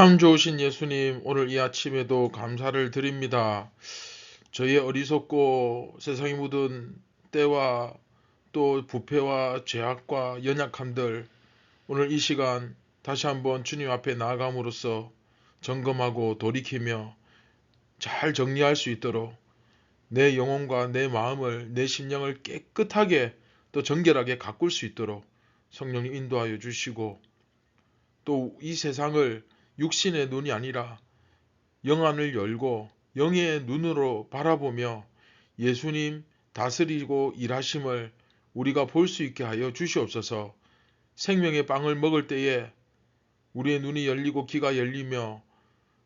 참 좋으신 예수님, 오늘 이 아침에도 감사를 드립니다. 저희의 어리석고 세상이 묻은 때와 또 부패와 죄악과 연약함들, 오늘 이 시간 다시 한번 주님 앞에 나아감으로써 점검하고 돌이키며 잘 정리할 수 있도록 내 영혼과 내 마음을, 내 심령을 깨끗하게 또 정결하게 가꿀 수 있도록 성령님 인도하여 주시고 또 이 세상을 육신의 눈이 아니라 영안을 열고 영의 눈으로 바라보며 예수님 다스리고 일하심을 우리가 볼 수 있게 하여 주시옵소서. 생명의 빵을 먹을 때에 우리의 눈이 열리고 귀가 열리며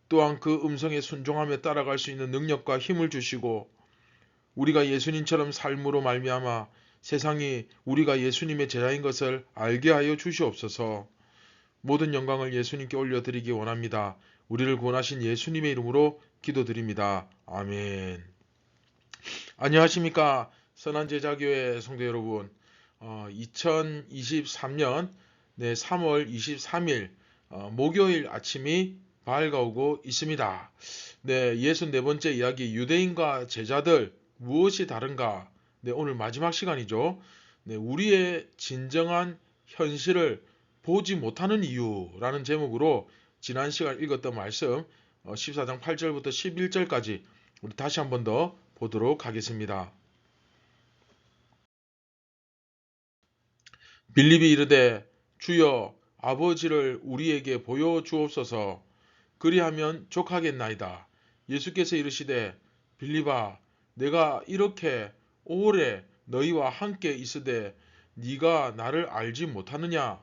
또한 그 음성에 순종하며 따라갈 수 있는 능력과 힘을 주시고 우리가 예수님처럼 삶으로 말미암아 세상이 우리가 예수님의 제자인 것을 알게 하여 주시옵소서. 모든 영광을 예수님께 올려드리기 원합니다. 우리를 구원하신 예수님의 이름으로 기도드립니다. 아멘. 안녕하십니까. 선한 제자교회 성도 여러분. 어, 2023년 네, 3월 23일 어, 목요일 아침이 밝아오고 있습니다. 네, 64번째 이야기 유대인과 제자들 무엇이 다른가? 네, 오늘 마지막 시간이죠. 네, 우리의 진정한 현실을 보지 못하는 이유라는 제목으로 지난 시간 읽었던 말씀 14장 어, 8절부터 11절까지 우리 다시 한 번 더 보도록 하겠습니다. 빌립이 이르되 주여 아버지를 우리에게 보여 주옵소서 그리하면 족하겠나이다. 예수께서 이르시되 빌립아 내가 이렇게 오래 너희와 함께 있으되 네가 나를 알지 못하느냐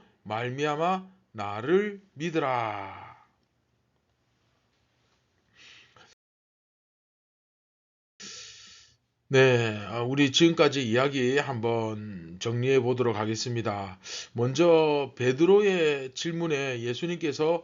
말미암아 나를 믿으라. 네, 아, 우리 지금까지 이야기 한번 정리해 보도록 하겠습니다. 먼저 베드로의 질문에 예수님께서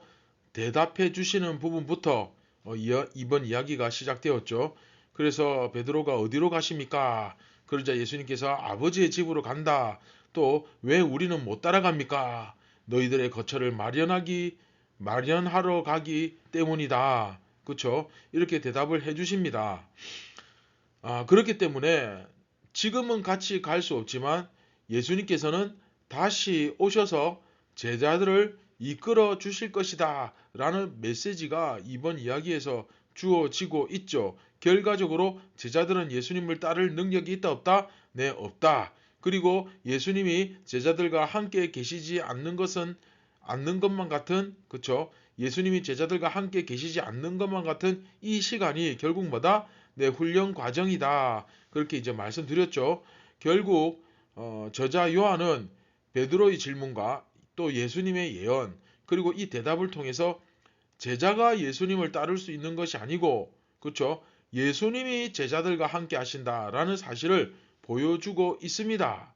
대답해 주시는 부분부터 어, 이번 이야기가 시작되었죠. 그래서 베드로가 어디로 가십니까? 그러자 예수님께서 아버지의 집으로 간다. 또 왜 우리는 못 따라갑니까? 너희들의 거처를 마련하기 마련하러 가기 때문이다. 그렇죠? 이렇게 대답을 해 주십니다. 아, 그렇기 때문에 지금은 같이 갈 수 없지만 예수님께서는 다시 오셔서 제자들을 이끌어 주실 것이다. 라는 메시지가 이번 이야기에서 주어지고 있죠. 결과적으로 제자들은 예수님을 따를 능력이 있다 없다? 네, 없다. 그리고 예수님이 제자들과 함께 계시지 않는 것은 않는 것만 같은 그쵸 예수님이 제자들과 함께 계시지 않는 것만 같은 이 시간이 결국 뭐다? 내 훈련 과정이다. 그렇게 이제 말씀드렸죠. 결국 어, 저자 요한은 베드로의 질문과 또 예수님의 예언 그리고 이 대답을 통해서 제자가 예수님을 따를 수 있는 것이 아니고 그렇죠? 예수님이 제자들과 함께 하신다라는 사실을 보여주고 있습니다.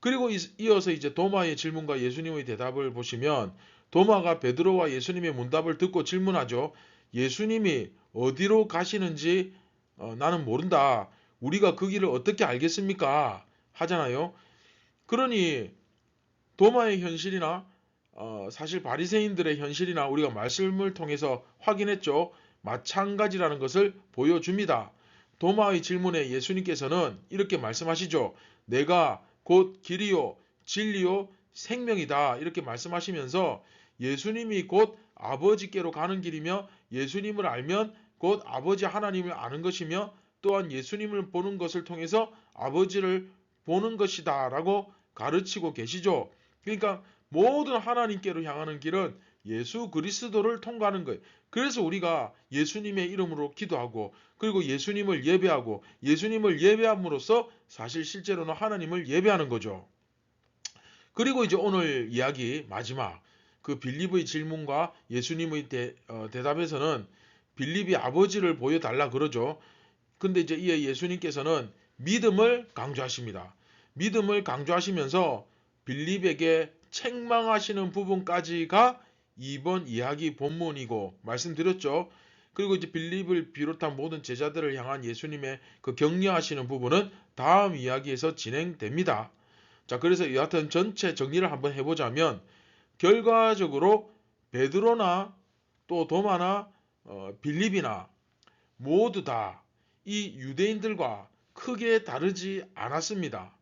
그리고 이어서 이제 도마의 질문과 예수님의 대답을 보시면 도마가 베드로와 예수님의 문답을 듣고 질문하죠. 예수님이 어디로 가시는지 어, 나는 모른다. 우리가 그 길을 어떻게 알겠습니까? 하잖아요. 그러니 도마의 현실이나 어, 사실 바리새인들의 현실이나 우리가 말씀을 통해서 확인했죠. 마찬가지라는 것을 보여줍니다. 도마의 질문에 예수님께서는 이렇게 말씀하시죠. 내가 곧 길이요, 진리요, 생명이다. 이렇게 말씀하시면서 예수님이 곧 아버지께로 가는 길이며 예수님을 알면 곧 아버지 하나님을 아는 것이며 또한 예수님을 보는 것을 통해서 아버지를 보는 것이다. 라고 가르치고 계시죠. 그러니까 모든 하나님께로 향하는 길은 예수 그리스도를 통과하는 거예요. 그래서 우리가 예수님의 이름으로 기도하고 그리고 예수님을 예배하고 예수님을 예배함으로써 사실 실제로는 하나님을 예배하는 거죠. 그리고 이제 오늘 이야기 마지막 그 빌립의 질문과 예수님의 대, 어, 대답에서는 빌립이 아버지를 보여달라 그러죠. 근데 이제 이에 예수님께서는 믿음을 강조하십니다. 믿음을 강조하시면서 빌립에게 책망하시는 부분까지가 이번 이야기 본문이고 말씀드렸죠. 그리고 이제 빌립을 비롯한 모든 제자들을 향한 예수님의 그 격려하시는 부분은 다음 이야기에서 진행됩니다. 자, 그래서 여하튼 전체 정리를 한번 해보자면 결과적으로 베드로나 또 도마나 어, 빌립이나 모두 다 이 유대인들과 크게 다르지 않았습니다.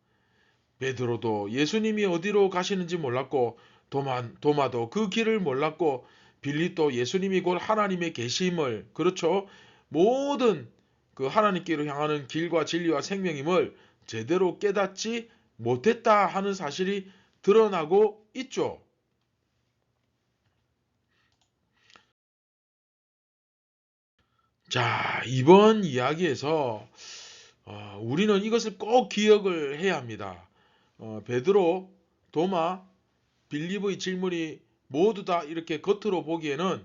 베드로도 예수님이 어디로 가시는지 몰랐고 도마, 도마도 그 길을 몰랐고 빌립도 예수님이 곧 하나님의 계심을 그렇죠. 모든 그 하나님께로 향하는 길과 진리와 생명임을 제대로 깨닫지 못했다 하는 사실이 드러나고 있죠. 자, 이번 이야기에서 어, 우리는 이것을 꼭 기억을 해야 합니다. 어, 베드로, 도마, 빌립의 질문이 모두 다 이렇게 겉으로 보기에는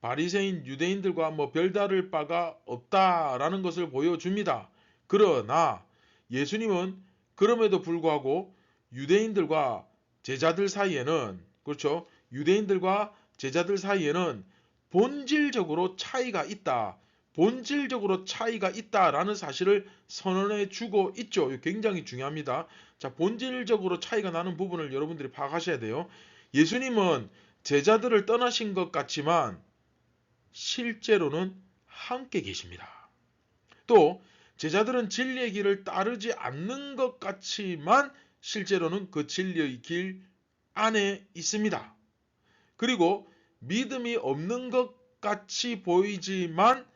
바리새인 유대인들과 뭐 별다를 바가 없다라는 것을 보여줍니다. 그러나 예수님은 그럼에도 불구하고 유대인들과 제자들 사이에는 그렇죠. 유대인들과 제자들 사이에는 본질적으로 차이가 있다. 본질적으로 차이가 있다라는 사실을 선언해 주고 있죠. 굉장히 중요합니다. 자, 본질적으로 차이가 나는 부분을 여러분들이 파악하셔야 돼요. 예수님은 제자들을 떠나신 것 같지만 실제로는 함께 계십니다. 또 제자들은 진리의 길을 따르지 않는 것 같지만 실제로는 그 진리의 길 안에 있습니다. 그리고 믿음이 없는 것 같이 보이지만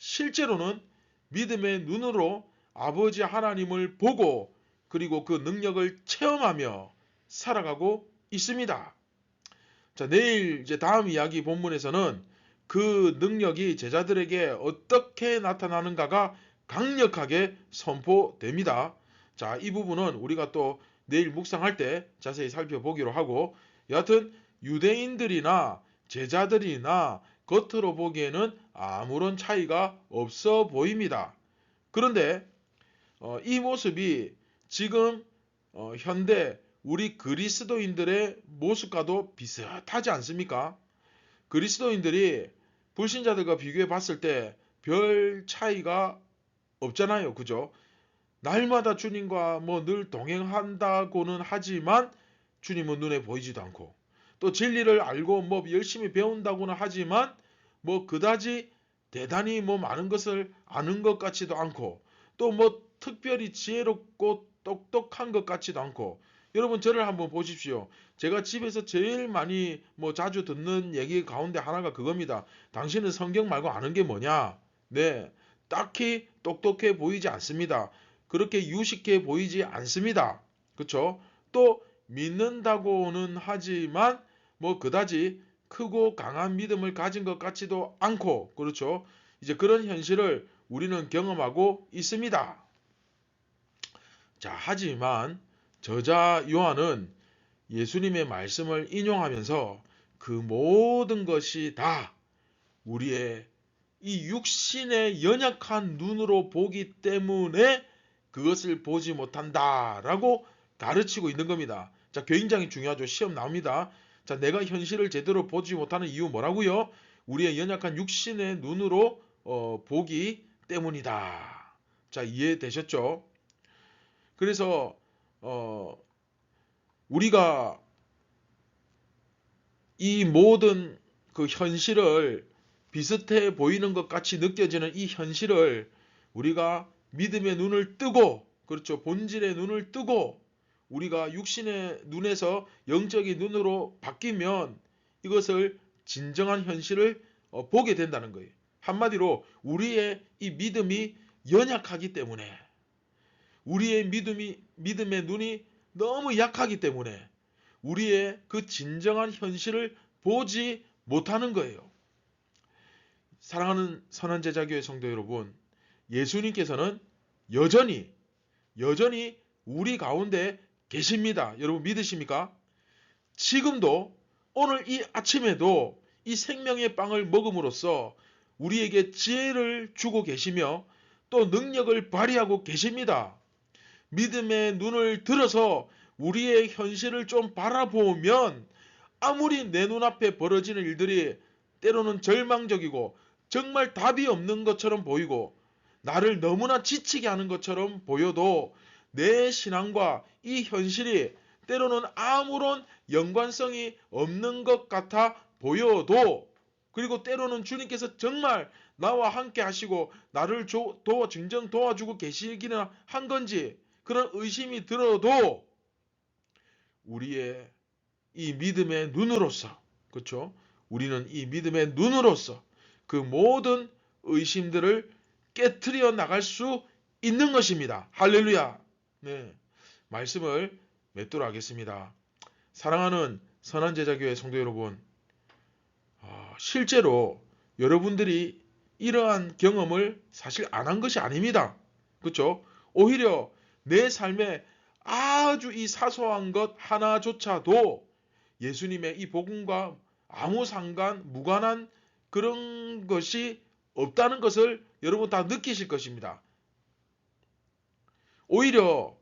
실제로는 믿음의 눈으로 아버지 하나님을 보고 그리고 그 능력을 체험하며 살아가고 있습니다. 자, 내일 이제 다음 이야기 본문에서는 그 능력이 제자들에게 어떻게 나타나는가가 강력하게 선포됩니다. 자, 이 부분은 우리가 또 내일 묵상할 때 자세히 살펴보기로 하고 여하튼 유대인들이나 제자들이나 겉으로 보기에는 아무런 차이가 없어 보입니다. 그런데 어, 이 모습이 지금 어, 현대 우리 그리스도인들의 모습과도 비슷하지 않습니까? 그리스도인들이 불신자들과 비교해 봤을 때 별 차이가 없잖아요. 그죠? 날마다 주님과 뭐 늘 동행한다고는 하지만 주님은 눈에 보이지도 않고 또 진리를 알고 뭐 열심히 배운다고는 하지만 뭐 그다지 대단히 뭐 많은 것을 아는 것 같지도 않고 또 뭐 특별히 지혜롭고 똑똑한 것 같지도 않고 여러분 저를 한번 보십시오. 제가 집에서 제일 많이 뭐 자주 듣는 얘기 가운데 하나가 그겁니다. 당신은 성경 말고 아는 게 뭐냐? 네. 딱히 똑똑해 보이지 않습니다. 그렇게 유식해 보이지 않습니다. 그렇죠? 또 믿는다고는 하지만 뭐 그다지 크고 강한 믿음을 가진 것 같지도 않고 그렇죠. 이제 그런 현실을 우리는 경험하고 있습니다. 자, 하지만 저자 요한은 예수님의 말씀을 인용하면서 그 모든 것이 다 우리의 이 육신의 연약한 눈으로 보기 때문에 그것을 보지 못한다라고 가르치고 있는 겁니다. 자, 굉장히 중요하죠. 시험 나옵니다. 자, 내가 현실을 제대로 보지 못하는 이유 뭐라고요? 우리의 연약한 육신의 눈으로 어, 보기 때문이다. 자, 이해되셨죠? 그래서 어, 우리가 이 모든 그 현실을 비슷해 보이는 것 같이 느껴지는 이 현실을 우리가 믿음의 눈을 뜨고 그렇죠 본질의 눈을 뜨고 우리가 육신의 눈에서 영적인 눈으로 바뀌면 이것을 진정한 현실을 어, 보게 된다는 거예요. 한마디로 우리의 이 믿음이 연약하기 때문에 우리의 믿음이 믿음의 눈이 너무 약하기 때문에 우리의 그 진정한 현실을 보지 못하는 거예요. 사랑하는 선한 제자교회 성도 여러분, 예수님께서는 여전히 여전히 우리 가운데 계십니다. 여러분 믿으십니까? 지금도 오늘 이 아침에도 이 생명의 빵을 먹음으로써 우리에게 지혜를 주고 계시며 또 능력을 발휘하고 계십니다. 믿음의 눈을 들어서 우리의 현실을 좀 바라보면 아무리 내 눈앞에 벌어지는 일들이 때로는 절망적이고 정말 답이 없는 것처럼 보이고 나를 너무나 지치게 하는 것처럼 보여도 내 신앙과 이 현실이 때로는 아무런 연관성이 없는 것 같아 보여도 그리고 때로는 주님께서 정말 나와 함께 하시고 나를 도와 증정 도와주고 계시기는 한 건지 그런 의심이 들어도 우리의 이 믿음의 눈으로서 그렇죠? 우리는 이 믿음의 눈으로서 그 모든 의심들을 깨트려 나갈 수 있는 것입니다. 할렐루야. 네. 말씀을 맺도록 하겠습니다. 사랑하는 선한 제자교회 성도 여러분, 어, 실제로 여러분들이 이러한 경험을 사실 안 한 것이 아닙니다. 그렇죠? 오히려 내 삶에 아주 이 사소한 것 하나조차도 예수님의 이 복음과 아무 상관, 무관한 그런 것이 없다는 것을 여러분 다 느끼실 것입니다. 오히려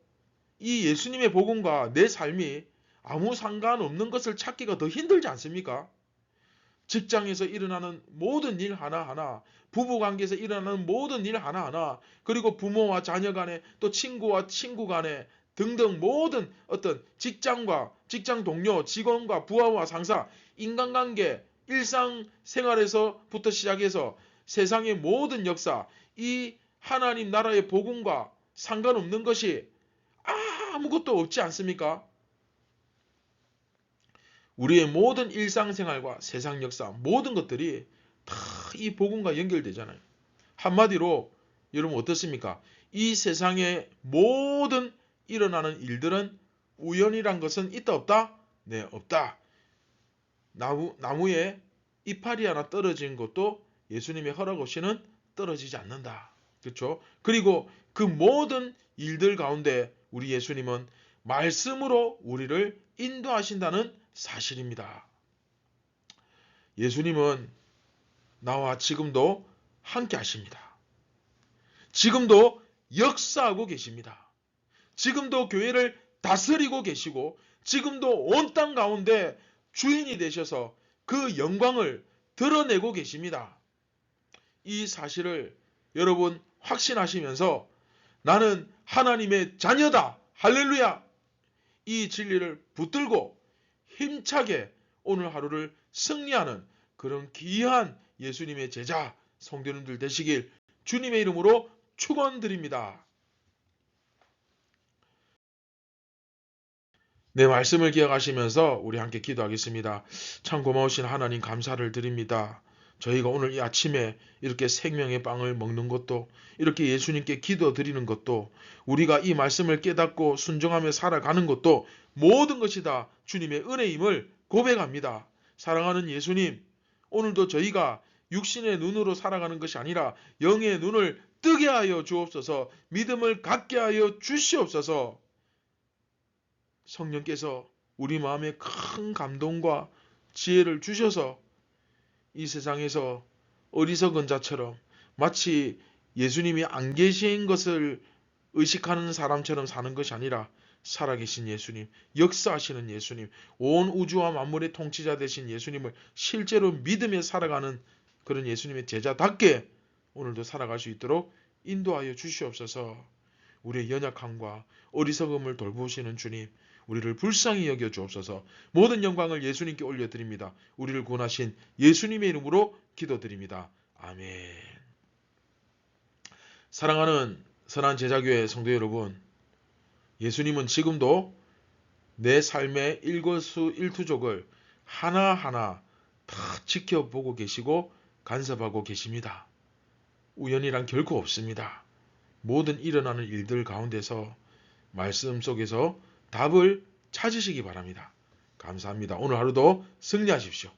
이 예수님의 복음과 내 삶이 아무 상관없는 것을 찾기가 더 힘들지 않습니까? 직장에서 일어나는 모든 일 하나하나, 부부 관계에서 일어나는 모든 일 하나하나, 그리고 부모와 자녀 간에 또 친구와 친구 간에 등등 모든 어떤 직장과 직장 동료, 직원과 부하와 상사, 인간관계, 일상생활에서부터 시작해서 세상의 모든 역사, 이 하나님 나라의 복음과 상관없는 것이 아무것도 없지 않습니까? 우리의 모든 일상생활과 세상 역사, 모든 것들이 다 이 복음과 연결되잖아요. 한마디로 여러분 어떻습니까? 이 세상의 모든 일어나는 일들은 우연이란 것은 있다 없다? 네, 없다. 나무, 나무에 이파리 하나 떨어진 것도 예수님의 허락 없이는 떨어지지 않는다. 그렇죠? 그리고 그 모든 일들 가운데 우리 예수님은 말씀으로 우리를 인도하신다는 사실입니다. 예수님은 나와 지금도 함께 하십니다. 지금도 역사하고 계십니다. 지금도 교회를 다스리고 계시고 지금도 온 땅 가운데 주인이 되셔서 그 영광을 드러내고 계십니다. 이 사실을 여러분 확신하시면서 나는 하나님의 자녀다. 할렐루야. 이 진리를 붙들고 힘차게 오늘 하루를 승리하는 그런 귀한 예수님의 제자 성도님들 되시길 주님의 이름으로 축원드립니다. 내 말씀을 기억하시면서 우리 함께 기도하겠습니다. 참 고마우신 하나님 감사를 드립니다. 저희가 오늘 이 아침에 이렇게 생명의 빵을 먹는 것도 이렇게 예수님께 기도 드리는 것도 우리가 이 말씀을 깨닫고 순종하며 살아가는 것도 모든 것이 다 주님의 은혜임을 고백합니다. 사랑하는 예수님, 오늘도 저희가 육신의 눈으로 살아가는 것이 아니라 영의 눈을 뜨게 하여 주옵소서 믿음을 갖게 하여 주시옵소서 성령께서 우리 마음에 큰 감동과 지혜를 주셔서 이 세상에서 어리석은 자처럼 마치 예수님이 안 계신 것을 의식하는 사람처럼 사는 것이 아니라 살아계신 예수님, 역사하시는 예수님, 온 우주와 만물의 통치자 되신 예수님을 실제로 믿으며 살아가는 그런 예수님의 제자답게 오늘도 살아갈 수 있도록 인도하여 주시옵소서. 우리의 연약함과 어리석음을 돌보시는 주님, 우리를 불쌍히 여겨 주옵소서. 모든 영광을 예수님께 올려드립니다. 우리를 구원하신 예수님의 이름으로 기도드립니다. 아멘. 사랑하는 선한 제자교회 성도 여러분, 예수님은 지금도 내 삶의 일거수 일투족을 하나하나 다 지켜보고 계시고 간섭하고 계십니다. 우연이란 결코 없습니다. 모든 일어나는 일들 가운데서 말씀 속에서 답을 찾으시기 바랍니다. 감사합니다. 오늘 하루도 승리하십시오.